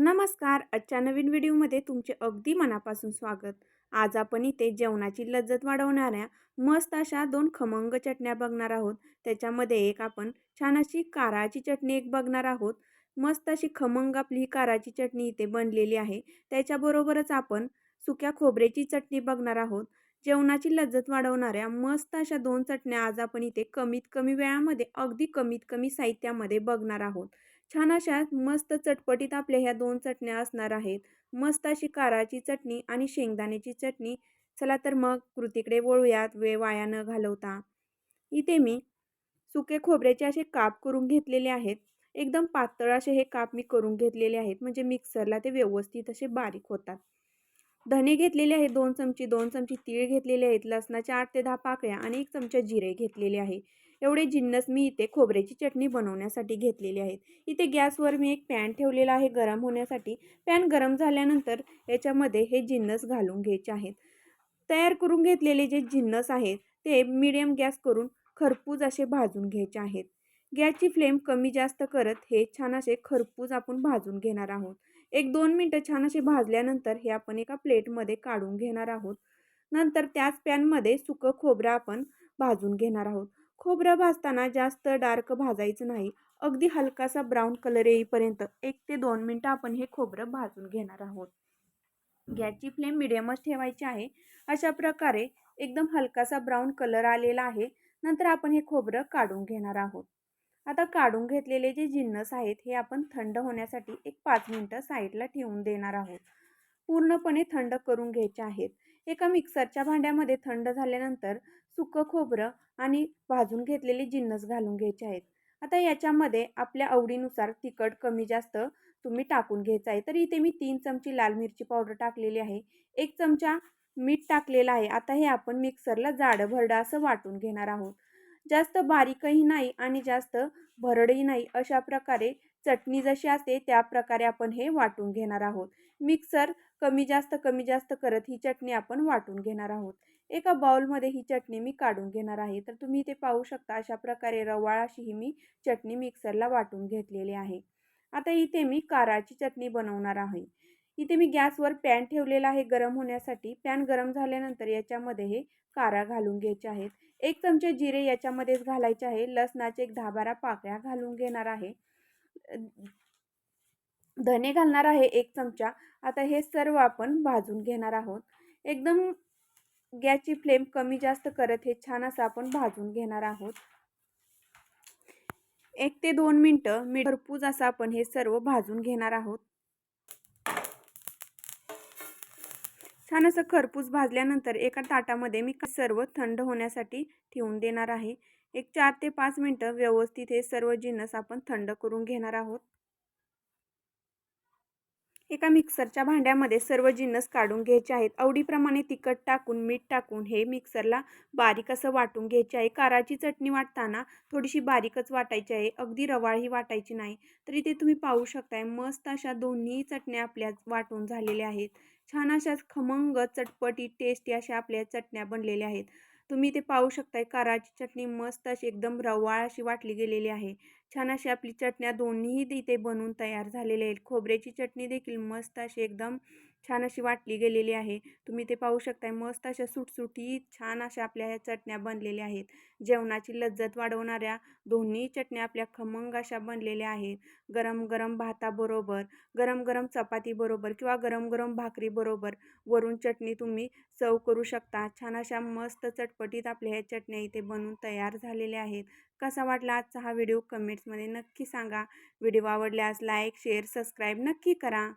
नमस्कार. आजच्या नवीन व्हिडिओमध्ये तुमचे अगदी मनापासून स्वागत. आज आपण इथे जेवणाची लज्जत वाढवणाऱ्या मस्त अशा दोन खमंग चटण्या बघणार आहोत. त्याच्यामध्ये एक आपण छान अशी काराची चटणी एक बघणार आहोत. मस्त अशी खमंग आपली ही काराची चटणी इथे बनलेली आहे. त्याच्याबरोबरच आपण सुक्या खोबऱ्याची चटणी बघणार आहोत. जेवणाची लज्जत वाढवणाऱ्या मस्त अशा दोन चटण्या आज आपण इथे कमीत कमी वेळामध्ये अगदी कमीत कमी साहित्यामध्ये बघणार आहोत. छान अशा मस्त चटपटीत आपल्या ह्या दोन चटण्या असणार आहेत. मस्त अशी काराची चटणी आणि शेंगदाण्याची चटणी. चला तर मग कृतीकडे वळूयात वेळ वाया न घालवता. इथे मी सुके खोबऱ्याचे असे काप करून घेतलेले आहेत. एकदम पातळ असे हे काप मी करून घेतलेले आहेत. म्हणजे मिक्सरला ते व्यवस्थित असे बारीक होतात. धने घेतलेले आहेत दोन चमची दोन चमची तीळ घेतलेले आहेत लसणाच्या आठ ते दहा पाकळ्या आणि एक चमचा जिरे घेतलेले आहे. एवढे जिन्नस मी इथे खोबऱ्याची चटणी बनवण्यासाठी घेतलेली आहेत. इथे गॅसवर मी एक पॅन ठेवलेला आहे गरम होण्यासाठी. पॅन गरम झाल्यानंतर याच्यामध्ये हे जिन्नस घालून घ्यायचे आहेत. तयार करून घेतलेले जे जिन्नस आहेत ते मिडियम गॅस करून खरपूज असे भाजून घ्यायचे आहेत. गॅसची फ्लेम कमी जास्त करत हे छान असे खरपूज आपण भाजून घेणार आहोत. एक दोन मिनटं छान असे भाजल्यानंतर हे आपण एका प्लेटमध्ये काढून घेणार आहोत. नंतर त्याच पॅनमध्ये सुकं खोबरं आपण भाजून घेणार आहोत. खोबरं भाजताना जास्त डार्क भाजायचं नाही. अगदी हलकासा ब्राऊन कलर येईपर्यंत एक ते दोन मिनटं आपण हे खोबरं भाजून घेणार आहोत. गॅसची फ्लेम मिडियमच ठेवायची आहे. अशा प्रकारे एकदम हलकासा ब्राऊन कलर आलेला आहे. नंतर आपण हे खोबरं काढून घेणार आहोत. आता काढून घेतलेले जे जिन्नस आहेत हे आपण थंड होण्यासाठी एक पाच मिनटं साईडला ठेवून देणार आहोत. पूर्णपणे थंड करून घ्यायचे आहेत. एका मिक्सरच्या भांड्यामध्ये थंड झाल्यानंतर सुकं खोबरं आणि भाजून घेतलेले जिन्नस घालून घ्यायचे आहेत. आता याच्यामध्ये आपल्या आवडीनुसार तिखट कमी जास्त तुम्ही टाकून घ्यायचं आहे. तर इथे मी तीन चमची लाल मिरची पावडर टाकलेली आहे. एक चमचा मीठ टाकलेलं आहे. आता हे आपण मिक्सरला जाडं भरडं असं वाटून घेणार आहोत. जास्त बारीकही नाही आणि जास्त भरडही नाही अशा प्रकारे चटणी जशी असते त्या प्रकारे आपण हे वाटून घेणार आहोत. मिक्सर कमी जास्त कमी जास्त करत ही चटणी आपण वाटून घेणार आहोत. एका बाउलमध्ये ही चटणी मी काढून घेणार आहे. तर तुम्ही इथे पाहू शकता अशा प्रकारे रवाळ अशी ही मी चटणी मिक्सरला वाटून घेतलेली आहे. आता इथे मी काराची चटणी बनवणार आहे. इथे मी गॅसवर पॅन ठेवलेला आहे गरम होण्यासाठी. पॅन गरम झाल्यानंतर याच्यामध्ये हे कारा घालून घ्यायचे आहेत. एक चमचे जिरे याच्यामध्येच घालायचे आहे. लसणाचे एक दहा बारा पाकळ्या घालून घेणार आहे. धने घालणार आहे एक चमचा. आता हे सर्व आपण भाजून घेणार आहोत. एकदम गॅसची फ्लेम कमी जास्त करत हे छान असं आपण भाजून घेणार आहोत. एक ते दोन मिनटं मी भरपूर असं आपण हे सर्व भाजून घेणार आहोत. छान असं खरपूस भाजल्यानंतर एका ताटामध्ये मी सर्व थंड होण्यासाठी ठेवून देणार आहे. एक चार ते पाच मिनटं व्यवस्थित हे सर्व जिन्नस आपण थंड करून घेणार आहोत. एका मिक्सरच्या भांड्यामध्ये सर्व जिन्नस काढून घ्यायचे आहेत. आवडीप्रमाणे तिखट टाकून मीठ टाकून हे मिक्सरला बारीक असं वाटून घ्यायचे आहे. काराची चटणी वाटताना थोडीशी बारीकच वाटायची आहे. अगदी रवाळही वाटायची नाही. तर इथे तुम्ही पाहू शकताय. मस्त अशा दोन्ही चटण्या आपल्या वाटून झालेल्या आहेत. छान अशा खमंग चटपटी टेस्टी अशा आपल्या चटण्या बनलेल्या आहेत. तुम्ही ते पाहू शकताय. काराची चटणी मस्त अशी एकदम रवाळ अशी वाटली गेलेली आहे. छान अशी आपली चटण्या दोन्हीही इथे बनवून तयार झालेले आहेत. खोबऱ्याची चटणी देखील मस्त अशी एकदम छान अशी वाटली गेलेली आहे. तुम्ही ते पाहू शकताय मस्त अशा सुटसुटी छान अशा आपल्या ह्या चटण्या बनलेल्या आहेत. जेवणाची लज्जत वाढवणाऱ्या दोन्ही चटण्या आपल्या खमंग अशा बनलेल्या आहेत. गरम गरम भाताबरोबर गरम गरम चपातीबरोबर किंवा गरम गरम भाकरीबरोबर वरून चटणी तुम्ही चव करू शकता. छान अशा मस्त चटपटीत आपल्या ह्या चटण्या इथे बनवून तयार झालेल्या आहेत. कसा वाटला आजचा हा व्हिडिओ? कमेंट्समध्ये नक्की सांगा. व्हिडिओ आवडल्यास लाईक शेअर सबस्क्राईब नक्की करा.